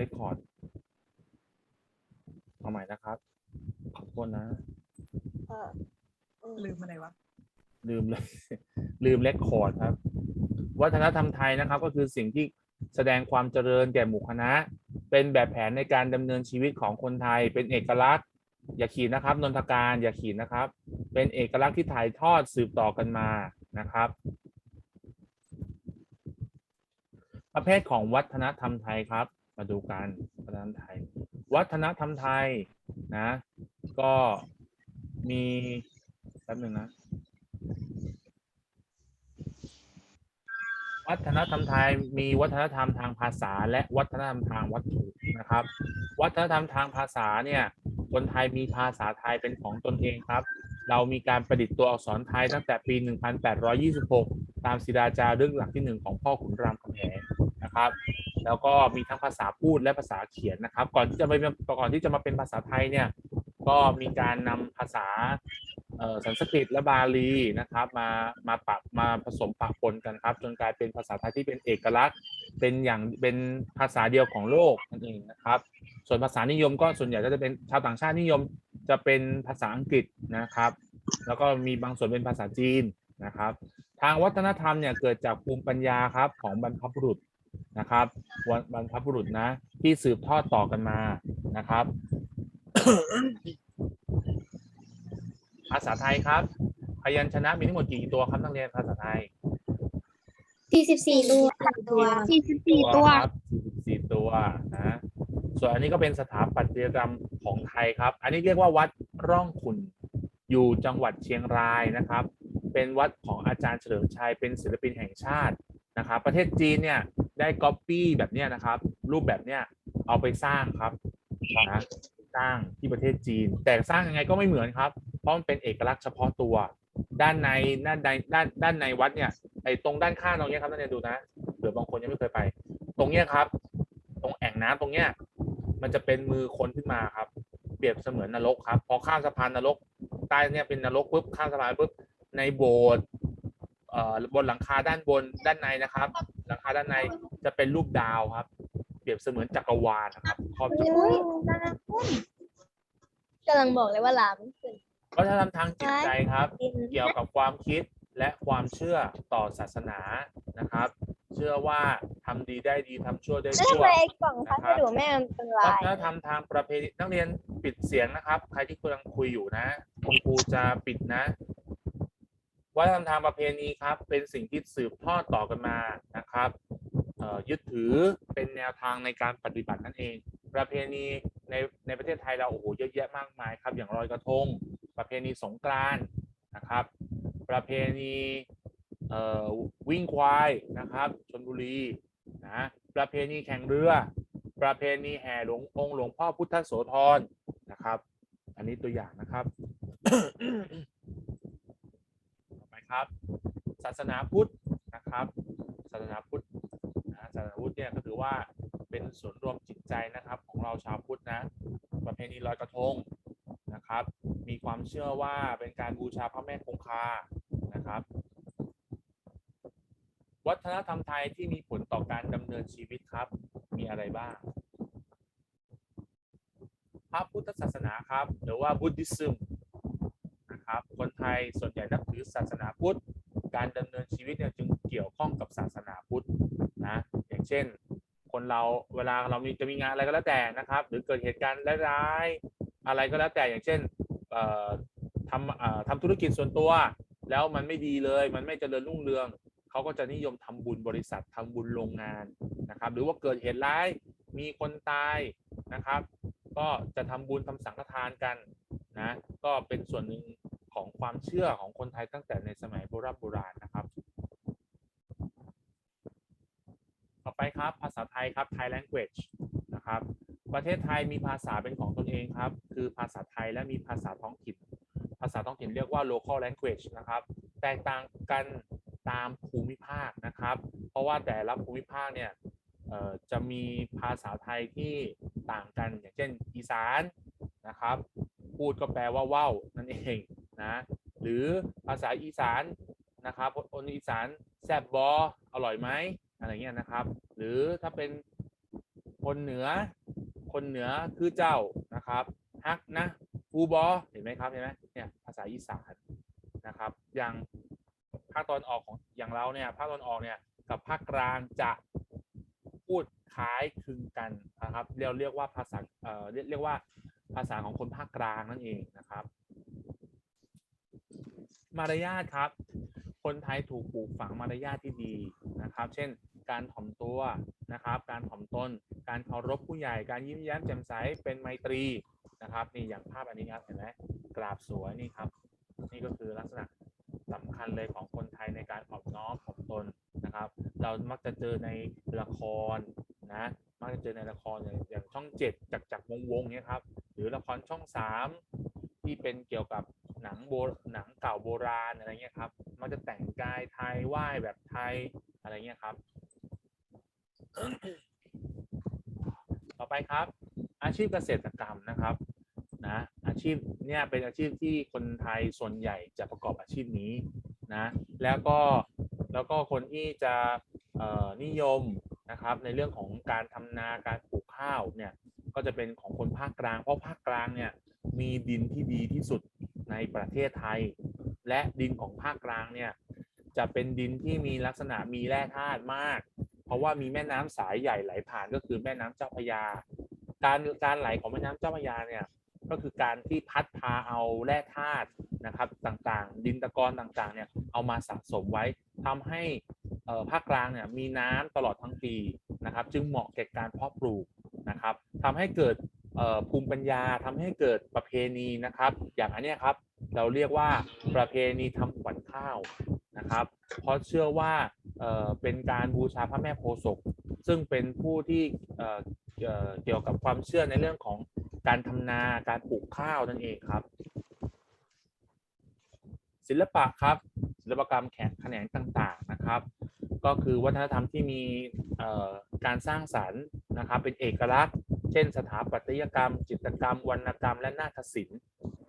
เรคคอร์ดเอาใหม่นะครับ ขอโทษนะ เอออืมลืมอะไรวะ ลืมเลย ลืมเรคคอร์ดครับ วัฒนธรรมไทยนะครับ ก็คือสิ่งที่แสดงความเจริญแก่หมู่คณะ เป็นแบบแผนในการดำเนินชีวิตของคนไทย เป็นเอกลักษณ์ อย่าขีดนะครับ นนทการอย่าขีดนะครับ เป็นเอกลักษณ์ที่ถ่ายทอดสืบต่อกันมานะครับ ประเภทของวัฒนธรรมไทยครับ มาดูกันวัฒนธรรมไทย วัฒนธรรมไทยนะ ก็มีแป๊บหนึ่งนะ วัฒนธรรมไทยมีวัฒนธรรมทางภาษา และวัฒนธรรมทางวัตถุนะครับ วัฒนธรรมทางภาษาเนี่ยคนไทยมีภาษาไทยเป็นของตนเองครับ เรามีการประดิษฐ์ตัวอักษรไทยตั้งแต่ปี 1826 ตามศิลาจารึกหลักที่หนึ่งของพ่อขุนรามคำแหงนะครับ แล้วก็มีทั้งภาษาพูดและภาษาเขียนนะครับ ก่อนที่จะไปก่อนที่จะมาเป็นภาษาไทยเนี่ยก็มีการนำภาษาสันสกฤตและบาลีนะครับ มามาปะมาผสมปะปนกันครับ จนกลายเป็นภาษาไทยที่เป็นเอกลักษณ์ เป็นอย่างเป็นภาษาเดียวของโลกนั่นเองนะครับ ส่วนภาษานิยมก็ส่วนใหญ่ก็จะเป็นชาวต่างชาตินิยมจะเป็นภาษาอังกฤษนะครับ แล้วก็มีบางส่วนเป็นภาษาจีนนะครับ ทางวัฒนธรรมเนี่ยเกิดจากภูมิปัญญาครับของบรรพบุรุษ นะครับวันบรรพบุรุษนะ ที่สืบทอดต่อกันมานะครับ ภาษาไทยครับ พยัญชนะมีทั้งหมดกี่ตัวครับนักเรียนภาษาไทยสี่สิบสี่ตัวตัวสี่สิบสี่ตัวครับ44ตัวนะส่วนอันนี้ก็เป็นสถาปัตยกรรมของไทยครับ อันนี้เรียกว่าวัดร่องขุนอยู่จังหวัดเชียงรายนะครับ เป็นวัดของอาจารย์เฉลิมชัยเป็นศิลปินแห่งชาตินะครับ ประเทศจีนเนี่ย ได้ก๊อปปี้แบบเนี้ยนะครับ รูปแบบเนี้ยเอาไปสร้างครับนะสร้างที่ประเทศจีน แต่สร้างยังไงก็ไม่เหมือนครับ เพราะมันเป็นเอกลักษณ์เฉพาะตัว ด้านในด้านในด้านด้านในวัดเนี่ยไอ้ตรงด้านข้างตรงเนี้ยครับนักเรียนดูนะเผื่อบางคนยังไม่เคยไป ตรงเนี้ยครับ ตรงแอ่งน้ำตรงเนี้ยมันจะเป็นมือคนขึ้นมาครับ เปรียบเสมือนนรกครับพอข้ามสะพานนรกใต้เนี่ยเป็นนรกปุ๊บข้ามสะพานปุ๊บในโบสถ์เอ่อ บนหลังคาด้านบนด้านในนะครับ หลังคาด้านในจะเป็นรูปดาวครับ เปรียบเสมือนจักรวาลนะครับครอบจักรวาลกำลังบอกเลยว่าลามขึ้นวัฒนธรรมทางจิตใจครับ เกี่ยวกับความคิดและความเชื่อต่อศาสนานะครับ เชื่อว่าทำดีได้ดีทำชั่วได้แล้วชั่ทำวไมกล่องพัสดุแม่มันเป็นลาวัยฒนธรรมทางประเพณีนักเรียนปิดเสียงนะครับ ใครที่กำลังคุยอยู่นะคุณครูจะปิดนะ วัฒนธรรมทางประเพณีครับ เป็นสิ่งที่สืบทอดต่อกันมานะครับยึดถือเป็นแนวทางในการปฏิบัตินั่นเอง ประเพณีในในประเทศไทยเราโอ้โหเยอะแยะมากมายครับ อย่างลอยกระทง ประเพณีสงกรานต์นะครับ ประเพณีวิ่งควายนะครับชนบุรีนะประเพณีแข่งเรือ ประเพณีแห่หลวงองค์หลวงพ่อพุทธโสธรนะครับ อันนี้ตัวอย่างนะครับ ครับ ศาสนาพุทธนะครับ ศาสนาพุทธนะศาสนาพุทธเนี่ยก็ถือว่าเป็นศูนย์รวมจิตใจนะครับ ของเราชาวพุทธนะ ประเพณีลอยกระทงนะครับ มีความเชื่อว่าเป็นการบูชาพระแม่คงคานะครับ วัฒนธรรมไทยที่มีผลต่อการดำเนินชีวิตครับ มีอะไรบ้าง พระพุทธศาสนาครับ หรือว่าบุตติซึม นะครับ คนไทยส่วนใหญ่นับถือศาสนาพุทธ การดำเนินชีวิตเนี่ยจึงเกี่ยวข้องกับศาสนาพุทธนะอย่างเช่น คนเราเวลาเรามีจะมีงานอะไรก็แล้วแต่นะครับ หรือเกิดเหตุการณ์ร้ายๆอะไรก็แล้วแต่อย่างเช่นทำทำธุรกิจส่วนตัว แล้วมันไม่ดีเลย มันไม่เจริญรุ่งเรืองเขาก็จะนิยมทำบุญบริษัททำบุญโรงงานนะครับ หรือว่าเกิดเหตุร้ายมีคนตายนะครับ ก็จะทำบุญทำสังฆทานกันนะก็เป็นส่วนหนึ่ง ของความเชื่อของคนไทยตั้งแต่ในสมัยโบราณโบราณนะครับ ต่อไปครับภาษาไทยครับ Thai language นะครับ ประเทศไทยมีภาษาเป็นของตนเองครับ คือภาษาไทยและมีภาษาท้องถิ่น ภาษาท้องถิ่นเรียกว่า local language นะครับ แตกต่างกันตามภูมิภาคนะครับ เพราะว่าแต่ละภูมิภาคเนี่ยจะมีภาษาไทยที่ต่างกันอย่างเช่นอีสานนะครับ พูดก็แปลว่าว่าวนั่นเอง นะหรือภาษาอีสานนะครับคนอีสานแซบบออร่อยไหมอะไรเงี้ยนะครับ หรือถ้าเป็นคนเหนือ คนเหนือคือเจ้านะครับฮักนะอูบอเห็นไหมครับเห็นไหมเนี่ยภาษาอีสานนะครับ อย่างภาคตอนออกของอย่างเราเนี่ยภาคตอนออกเนี่ยกับภาคกลางจะพูดคล้ายคลึงกันนะครับเรียกเรียกว่าภาษาเอ่อเรียกเรียกว่าภาษาของคนภาคกลางนั่นเองนะครับ มารยาทครับ คนไทยถูกปลูกฝังมารยาทที่ดีนะครับ เช่น การถ่อมตัวนะครับ การถ่อมตน การเคารพผู้ใหญ่ การยิ้มแย้มแจ่มใส เป็นไมตรีนะครับ นี่อย่างภาพอันนี้ครับเห็นไหมกราบสวยนี่ครับ นี่ก็คือลักษณะสำคัญเลยของคนไทยในการออบน้อมถ่อมตนนะครับ เรามักจะเจอในละครนะมักจะเจอในละครอย่างช่องเจ็ดจากจากวงวงเนี่ยครับ หรือละครช่องสามที่เป็นเกี่ยวกับ หนังโบหนังเก่าโบราณอะไรเงี้ยครับมักจะแต่งกายไทยไหว้แบบไทยอะไรเงี้ยครับ ต่อไปครับ อาชีพเกษตรกรรมนะครับนะอาชีพเนี่ยเป็นอาชีพที่คนไทยส่วนใหญ่จะประกอบอาชีพนี้นะแล้วก็แล้วก็คนที่จะนิยมนะครับในเรื่องของการทำนาการปลูกข้าวเนี่ยก็จะเป็นของคนภาคกลาง เพราะภาคกลางเนี่ยมีดินที่ดีที่สุด ในประเทศไทย และดินของภาคกลางเนี่ยจะเป็นดินที่มีลักษณะมีแร่ธาตุมาก เพราะว่ามีแม่น้ำสายใหญ่ไหลผ่านก็คือแม่น้ำเจ้าพระยา การการไหลของแม่น้ำเจ้าพระยาเนี่ยก็คือการที่พัดพาเอาแร่ธาตุนะครับต่างๆ ดินตะกอนต่างๆเนี่ยเอามาสะสมไว้ทำให้ภาคกลางเนี่ยมีน้ำตลอดทั้งปีนะครับ จึงเหมาะแก่การเพาะปลูกนะครับทำให้เกิด ภูมิปัญญาทำให้เกิดประเพณีนะครับ อย่างอันนี้ครับ เราเรียกว่าประเพณีทำขวัญข้าวนะครับ เพราะเชื่อว่าเเป็นการบูชาพระแม่โพศพซึ่งเป็นผู้ที่เเเกี่ยวกับความเชื่อในเรื่องของการทำนาการปลูกข้าวนั่นเองครับ ศิลปะครับศิลปกรรมแขนแขนงต่างๆนะครับ ก็คือวัฒนธรรมที่มีการสร้างสรรค์นะครับ เป็นเอกลักษณ์ เช่น สถาปัตยกรรม จิตรกรรม วรรณกรรม และนาฏศิลป์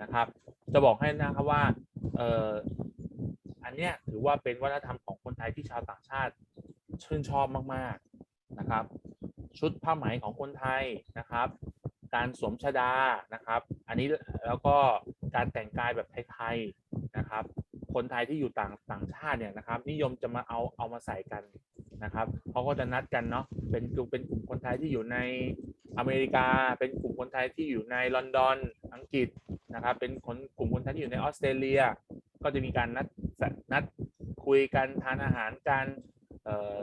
นะครับ จะบอกให้นะครับว่าเอ่ออันเนี้ยถือว่าเป็นวัฒนธรรมของคนไทยที่ชาวต่างชาติชื่นชอบมากๆนะครับ ชุดผ้าไหมของคนไทยนะครับ การสวมชดานะครับ อันนี้แล้วก็การแต่งกายแบบไทยๆนะครับ คนไทยที่อยู่ต่างต่างชาติเนี่ยนะครับ นิยมจะมาเอาเอามาใส่กัน นะครับเขาก็จะนัดกันเนาะเป็นกลุ่มเป็นกลุ่มคนไทยที่อยู่ในอเมริกา เป็นกลุ่มคนไทยที่อยู่ในลอนดอนอังกฤษนะครับ เป็นคนกลุ่มคนไทยที่อยู่ในออสเตรเลีย ก็จะมีการนัดนัดคุยกันทานอาหารกัน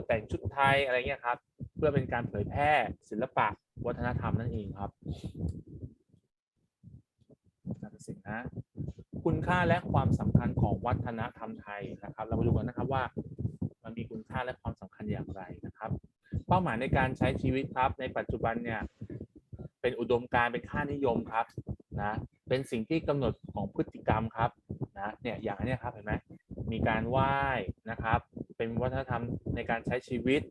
แต่งชุดไทยอะไรเงี้ยครับ เพื่อเป็นการเผยแพร่ศิลปะวัฒนธรรมนั่นเองครับนาฏศิลป์นะคุณค่าและความสำคัญของวัฒนธรรมไทยนะครับ เรามาดูกันนะครับว่า มันมีคุณค่าและความสำคัญอย่างไรนะครับ เป้าหมายในการใช้ชีวิตครับ ในปัจจุบันเนี่ยเป็นอุดมการเป็นค่านิยมครับนะเป็นสิ่งที่กำหนดของพฤติกรรมครับนะเนี่ยอย่างนี้ครับเห็นไหมมีการไหว้นะครับ เป็นวัฒนธรรมในการใช้ชีวิต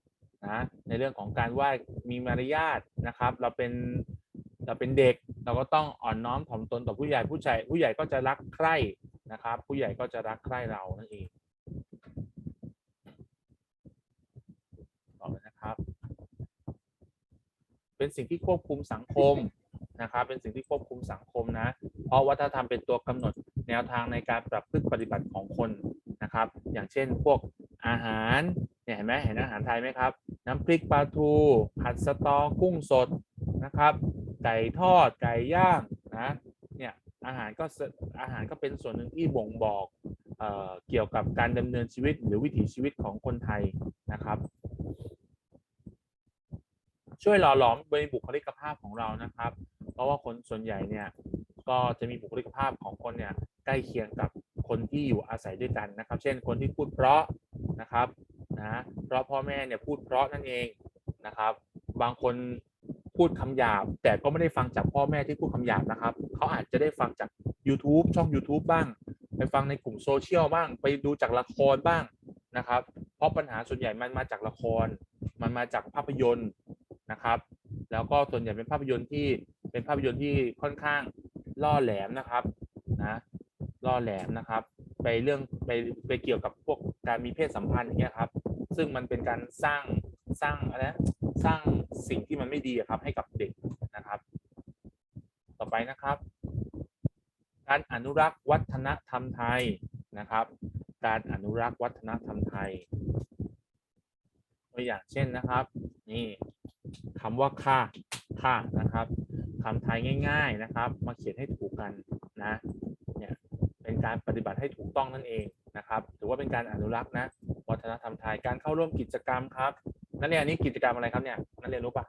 นะในเรื่องของการไหว้มีมารยาทนะครับ เราเป็นเราเป็นเด็กเราก็ต้องอ่อนน้อมถ่อมตนต่อผู้ใหญ่ผู้ใหญ่ผู้ใหญ่ก็จะรักใคร่นะครับ ผู้ใหญ่ก็จะรักใคร่เรานั่นเองต่อเลยนะครับ เป็นสิ่งที่ควบคุมสังคมนะครับ เป็นสิ่งที่ควบคุมสังคมนะ เพราะวัฒนธรรมเป็นตัวกำหนดแนวทางในการปรับพฤติปฏิบัติของคนนะครับ อย่างเช่นพวกอาหารเนี่ยเห็นไหมเห็นอาหารไทยไหมครับ น้ำพริกปลาทู ผัดสตอกุ้งสดนะครับ ไก่ทอดไก่ย่างนะเนี่ยอาหารก็อาหารก็เป็นส่วนหนึ่งที่บ่งบอกเออเกี่ยวกับการดำเนินชีวิตหรือวิถีชีวิตของคนไทยนะครับ ช่วยหล่อหลอมในบุคลิกภาพของเรานะครับ เพราะว่าคนส่วนใหญ่เนี่ยก็จะมีบุคลิกภาพของคนเนี่ยใกล้เคียงกับคนที่อยู่อาศัยด้วยกันนะครับ เช่นคนที่พูดเพราะนะครับนะเพราะพ่อแม่เนี่ยพูดเพราะนั่นเองนะครับ บางคนพูดคำหยาบ แต่ก็ไม่ได้ฟังจากพ่อแม่ที่พูดคำหยาบนะครับ เขาอาจจะได้ฟังจาก YouTube ช่อง YouTube บ้าง ไปฟังในกลุ่มโซเชียลบ้าง ไปดูจากละครบ้างนะครับ เพราะปัญหาส่วนใหญ่มันมาจากละคร มันมาจากภาพยนตร์ นะครับ แล้วก็ส่วนใหญ่เป็นภาพยนตร์ที่เป็นภาพยนตร์ที่ค่อนข้างล่อแหลมนะครับนะล่อแหลมนะครับ ไปเรื่องไปไปเกี่ยวกับพวกการมีเพศสัมพันธ์อย่างเงี้ยครับ ซึ่งมันเป็นการสร้างสร้างอะไรนะสร้างสิ่งที่มันไม่ดีอะครับ ให้กับเด็กนะครับ ต่อไปนะครับ การอนุรักษ์วัฒนธรรมไทยนะครับ การอนุรักษ์วัฒนธรรมไทยตัวอย่างเช่นนะครับ นี่ คำว่าค่าค่านะครับคำไทยง่าย ๆนะครับ มาเขียนให้ถูกกันนะเนี่ยเป็นการปฏิบัติให้ถูกต้องนั่นเองนะครับถือว่าเป็นการอนุรักษ์นะวัฒนธรรมไทยการเข้าร่วมกิจกรรมครับนักเรียนอันนี้กิจกรรมอะไรครับเนี่ยนักเรียนรู้ปะ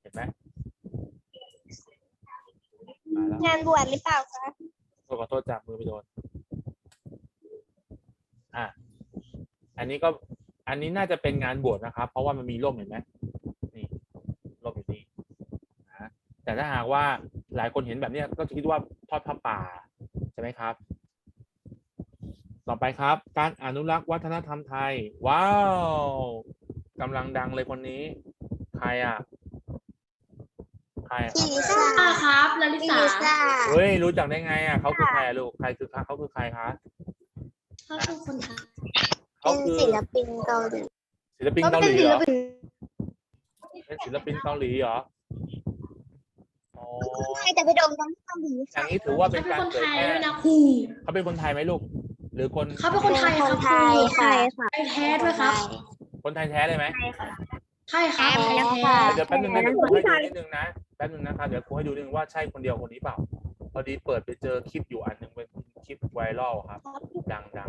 เห็นไหมมาแล้วงานบวชหรือเปล่าคะโทษขอโทษจับมือไปโดนอะอันนี้ก็ อันนี้น่าจะเป็นงานบวชนะครับ เพราะว่ามันมีร่มเห็นไหมนี่ร่มอยู่นี่นะแต่ถ้าหากว่าหลายคนเห็นแบบเนี้ยก็จะคิดว่าทอดผ้าป่าใช่ไหมครับ ต่อไปครับ การอนุรักษ์วัฒนธรรมไทย ว้าวกำลังดังเลยคนนี้ ใครอะใครอะครับลิซ่าค่ะครับลาลิลิสาซ่าเฮ้ยรู้จักได้ไงอะเขาคือใครอะลูกใครคือเขาคือใครคะ เขาคือคนไทย เขาเป็นคือศิลปินเกาหลีศิลปินเกาหลีเหรอเป็นศิลปินเกาหลีเหรออ๋อใครจะไปโด่งดังที่เกาหลีอย่างนี้ถือว่าเป็เขานเป็นการคนเผไทยยแพร่ด้วยนะครูเขาเป็นคนไทยไหมลูก หรือคนเขาเป็นคนไทยคนไทยค่ะค่ะไทยแท้ด้วยครับ คนไทยแท้เลยไหม ใช่ครับแท้ไทยแล้วแท้ค่ะเดี๋ยวแป๊บนึงนะเดี๋ยวครูให้ดูนิดนึงนะแป๊บนึงนะครับเดี๋ยวครูให้ดูนิดนึงว่าใช่คนเดียวคนนี้เปล่า พอดีเปิดไปเจอคลิปอยู่อันหนึงเป็นคลิปไวรัลครับ ดังดัง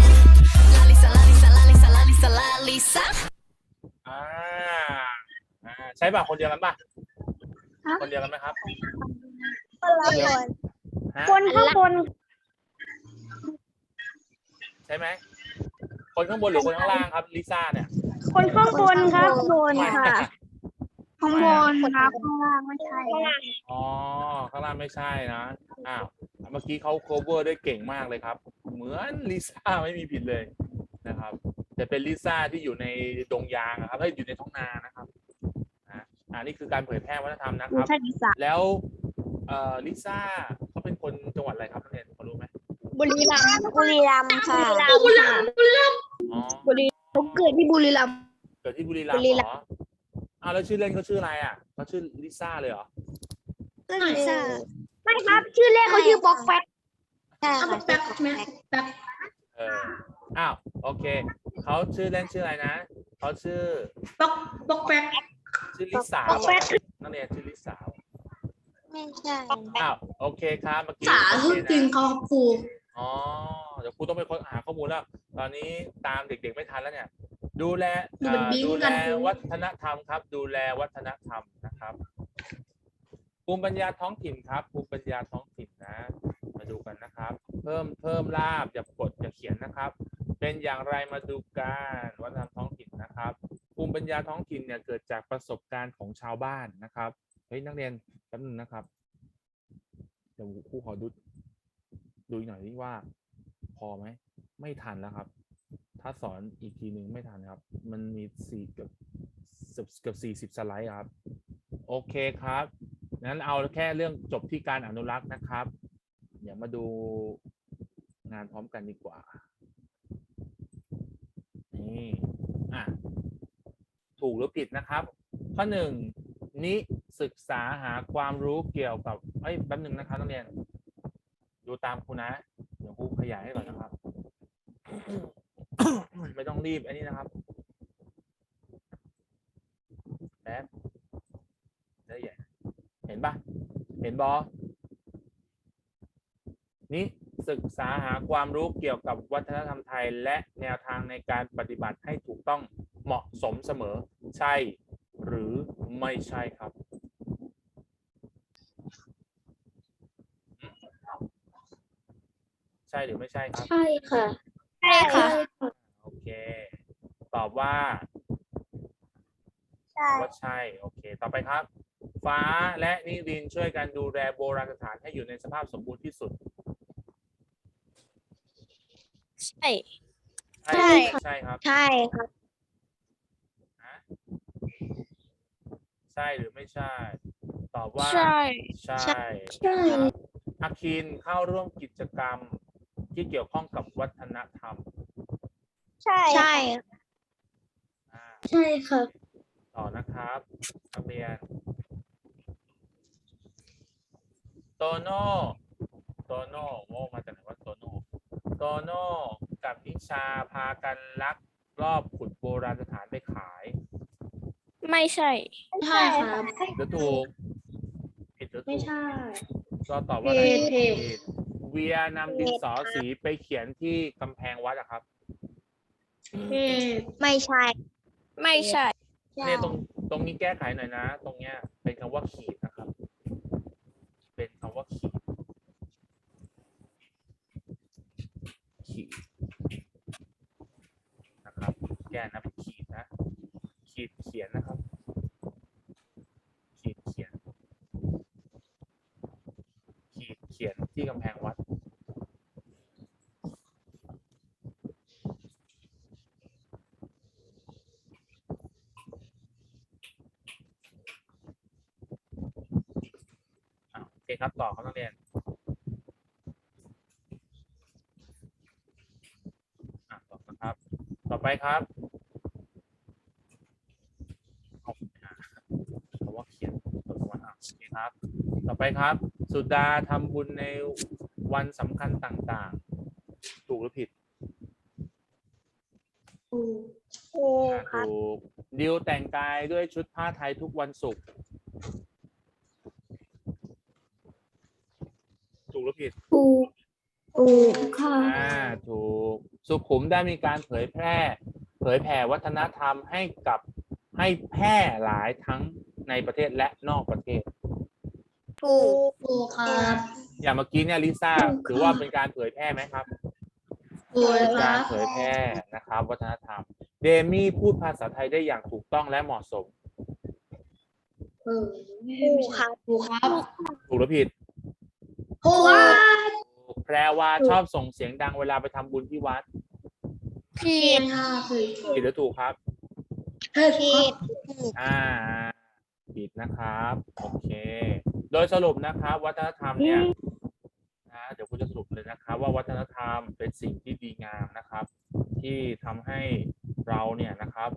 ช่ป่ะคนเดียวกันป่ะคนเดียวกันไหมครับคนละคนฮะคนข้างบนใช่ไหมคนข้างบนหรือคนข้างล่างครับลิซ่าเนี่ย คนข้างบนครับบนไม่ค่ะ ข้างบนครับข้างล่างไม่ใช่อ๋อข้างล่างไม่ใช่นะอ้าวเมื่อกี้เขา cover ได้เก่งมากเลยครับ เหมือนลิซ่าไม่มีผิดเลยนะครับ แต่เป็นลิซ่าที่อยู่ในดงยางอะครับเฮ้ยอยู่ในท้องนานะครับ อ่าอ่านี่คือการเผยแพร่วัฒนธรรมนะคไม่รับ ใช่ลิซ่าแล้วเอ่อลิซ่าเขาเป็นคนจังหวัดอะไรครับนักเรียนพอรู้ไหมบุรีรัมย์บุรีรัมย์ค่ะบุรีรัมย์บุรีรัมย์อ๋อเขาเกิดที่บุรีรัมย์ เกิดที่บุรีรัมบุย์รีเหรัรมอย์อ้าวแล้วชื่อเล่นเขาชื่ออะไรอะเขาชื่อลิซ่าเลยเหรอลิซ่าไม่ครับ ชื่อเล่นเขาชื่อบ็อกแฟกใช่เอาค่ะแป๊บไหมแป๊บเอออ้าวโอเคเขาชื่อเล่นชื่ออะไรนะเขาชื่อบ็อกบ็อกแป๊บ ชื่อลิสาวเหรอนักเรียนชื่อลิสาวไม่ใช่อ้าวโอเคครับเมื่อกี้สาโอฮึเคจริงนะเขาครับครูอ๋อเดี๋ยวครูต้องไปค้นหาข้อมูลแล้ว ตอนนี้ตามเด็กๆไม่ทันแล้วเนี่ย ดูแลดูเป็นเอ่อบิ้งดูแลกันครูวัฒนธรรมครับ ดูแลวัฒนธรรมนะครับภูมิปัญญาท้องถิ่นครับภูมิปัญญาท้องถิ่นนะ มาดูกันนะครับ เพิ่มเพิ่มลาบอย่ากดอย่าเขียนนะครับ เป็นอย่างไรมาดูกันวัฒนธรรมท้องถิ่นนะครับ ภูมิปัญญาท้องถิ่นเนี่ยเกิดจากประสบการณ์ของชาวบ้านนะครับเฮ้ยนักเรียนแป๊บนึงนะครับเดี๋ยวครูขอดูดูอีกหน่อยนี่ว่า พอไหมไม่ทันแล้วครับ ถ้าสอนอีกทีหนึ่งไม่ทันครับ มันมีสี่เกือบเกือบเกือบสี่สิบสไลด์ครับ โอเคครับงั้นเอาแค่เรื่องจบที่การอนุรักษ์นะครับ เดี๋ยวมาดูงานพร้อมกันดีกว่า นี่ อะ ถูกหรือผิดนะครับ ข้อหนึ่งนิศึกษาหาความรู้เกี่ยวกับเอ้ยแป๊บหนึ่งนะครับนักเรียน ดูตามครูนะ เดี๋ยวครูขยายให้ก่อนนะครับ ไม่ต้องรีบอันนี้นะครับแป๊บได้ใหญ่เห็นปะเห็นบอนี้ศึกษาหาความรู้เกี่ยวกับวัฒนธรรมไทย และแนวทางในการปฏิบัติให้ถูกต้อง เหมาะสมเสมอใช่หรือไม่ใช่ครับ ใช่หรือไม่ใช่ครับ ใช่ค่ะ ใช่ค่ะ โอเค ตอบว่าช่ว่าใช่ โอเค ต่อไปครับ ฟ้าและนิรินทร์ช่วยกันดูแลโบราณสถานให้อยู่ในสภาพสมบูรณ์ที่สุด ใช่ ใช่ ใช่ใช่ครับ ใช่ครับ ฮะ ใช่หรือไม่ใช่ ตอบว่า ใช่ ใช่ใช่ ครับอาคินเข้าร่วมกิจกรรมที่เกี่ยวข้องกับวัฒนธรรมใช่ใช่ อ่าใช่ครับ ต่อนะครับนักเรียน โตโน่ โตโน่โง่มาจากไหนว่าโตโน่ โตโน่กับนิชาพากันลักรอบขุดโบราณสถานไปขาย ไม่ใช่ ใช่ครับ หรือถูกผิดหรือถูไม่กใช่ ก็ตอบว่าอะไรผิดผิด ผิดเวียนำดินสอสีไปเขียนที่กำแพงวัดอะครับเอ๊ะไม่ใช่ ไม่ใช่ เนี่ยตรงตรงนี้แก้ไขหน่อยนะ ตรงเนี้ยเป็นคำว่าขีดนะครับ เป็นคำว่าขีดขีดนะครับ แก้นะเป็น ขีดนะขีดเขียนนะครับ ขีดเขียน ขีดเขียนที่กำแพงวัด อะโอเคครับ ต่อครับนักเรียนอะต่อนะครับ ต่อไปครับเอาอะคำว่าเขียนตัววันอะโอเคครับ ต่อ ไปครับ สุดาทำบุญในวันสำคัญต่างๆ ถูกหรือผิดถูกโอ้อะครับถูกดิวแต่งกายด้วยชุดผ้าไทยทุกวันศุกร์ถูกหรือผิดถูกถูกค่ะอ่าถูกสุขุมได้มีการเผยแพร่ เผยแผ่วัฒนธรรมให้กับให้แพร่หลายทั้งในประเทศและนอกประเทศ ถูกถูกครับอย่างเมื่อกี้เนี่ยลิซ่าถูกค่ะถือว่าเป็นการเผยแพร่ไหมครับ ถูกเป็นคการรับเผยแพร่นะครับ วัฒนธรรม เดมี่พูดภาษาไทยได้อย่างถูกต้องและเหมาะสม เออถูกครับถูกครับถูกหรือผิดถูกครับถูกแพรวาชอบส่งเสียงดังเวลาไปทำบุญที่วัดผิผิดดค่ะผิดผิดหรือถูกครับ ผิดผิดอ่า ผิดนะครับ โอเค โดยสรุปนะครับ วัฒนธรรมเนี่ยนะเดี๋ยวคุณจะสรุปเลยนะครับ ว่าวัฒนธรรมเป็นสิ่งที่ดีงามนะครับ ที่ทำให้เราเนี่ยนะครับ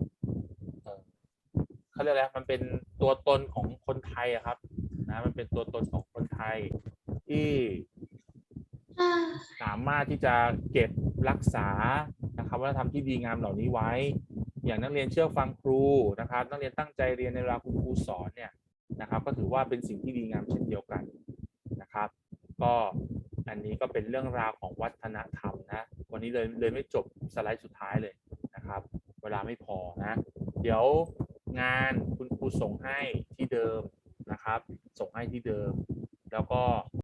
เขาเรียกอะไรมันเป็นตัวตนของคนไทยอะครับนะมันเป็นตัวตนของคนไทย ที่สามารถที่จะเก็บรักษานะครับวัฒนธรรมที่ดีงามเหล่านี้ไว้ อย่างนักเรียนเชื่อฟังครูนะครับ นักเรียนตั้งใจเรียนในเวลาคุณครูสอนเนี่ยนะครับ ก็ถือว่าเป็นสิ่งที่ดีงามเช่นเดียวกันนะครับ ก็อันนี้ก็เป็นเรื่องราวของวัฒนธรรมนะวันนี้เลยเลยไม่จบสไลด์สุดท้ายเลยนะครับ เวลาไม่พอนะ เดี๋ยวงานคุณครูส่งให้ที่เดิมนะครับ ส่งให้ที่เดิม แล้วก็